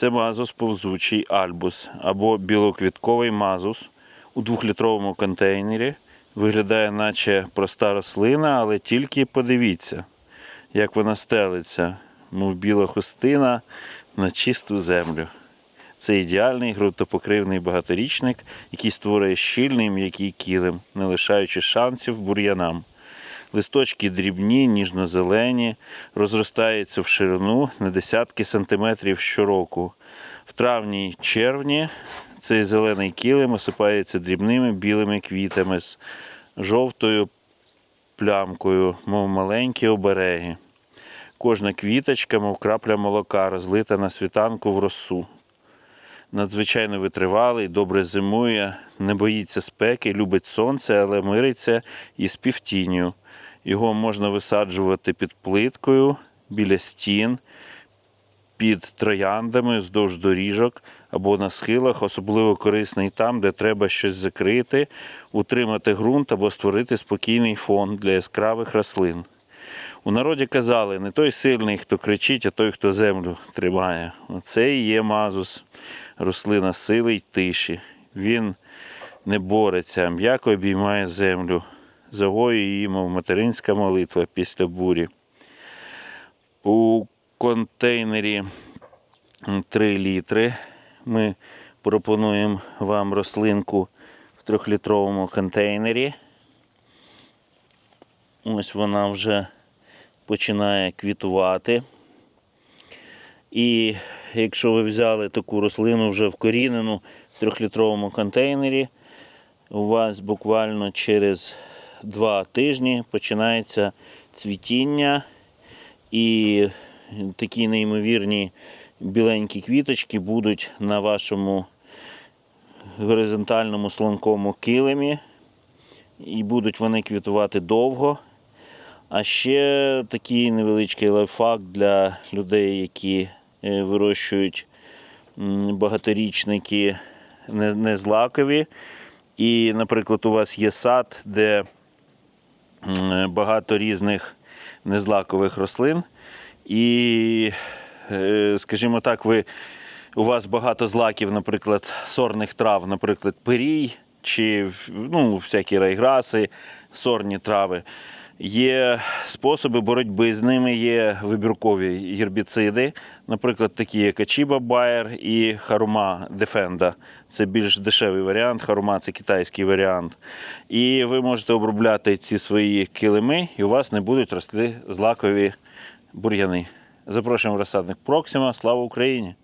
Це мазус повзучий альбус або білоквітковий мазус у двохлітровому контейнері. Виглядає, наче проста рослина, але тільки подивіться, як вона стелиться, мов біла хустина на чисту землю. Це ідеальний ґрунтопокривний багаторічник, який створює щільний м'який килим, не лишаючи шансів бур'янам. Листочки дрібні, ніжно-зелені, розростаються в ширину на десятки сантиметрів щороку. В травні червні цей зелений килим осипається дрібними білими квітами з жовтою плямкою, мов маленькі обереги. Кожна квіточка, мов крапля молока, розлита на світанку в росу. Надзвичайно витривалий, добре зимує, не боїться спеки, любить сонце, але мириться із півтінню. Його можна висаджувати під плиткою, біля стін, під трояндами, вздовж доріжок або на схилах, особливо корисний там, де треба щось закрити, утримати ґрунт або створити спокійний фон для яскравих рослин. У народі казали, не той сильний, хто кричить, а той, хто землю тримає. Оце і є мазус, рослина сили й тиші. Він не бореться, м'яко обіймає землю, загоює її, мов материнська молитва після бурі. У контейнері 3 літри ми пропонуємо вам рослинку в трьохлітровому контейнері. Ось вона вже починає квітувати. І якщо ви взяли таку рослину вже вкорінену в трьохлітровому контейнері, у вас буквально через два тижні починається цвітіння і такі неймовірні біленькі квіточки будуть на вашому горизонтальному слонкому килимі. І будуть вони квітувати довго. А ще такий невеличкий лайфхак для людей, які е, вирощують багаторічники незлакові. І, наприклад, у вас є сад, де багато різних незлакових рослин. І, е, скажімо так, ви, у вас багато злаків, наприклад, сорних трав, наприклад, пирій чи ну, всякі райграси, сорні трави. Є способи боротьби з ними, є вибіркові гербіциди, наприклад, такі як Ачіба Байер і Харума Дефенда. Це більш дешевий варіант, Харума це китайський варіант. І ви можете обробляти ці свої килими, і у вас не будуть рости злакові бур'яни. Запрошуємо розсадник Проксима. Слава Україні!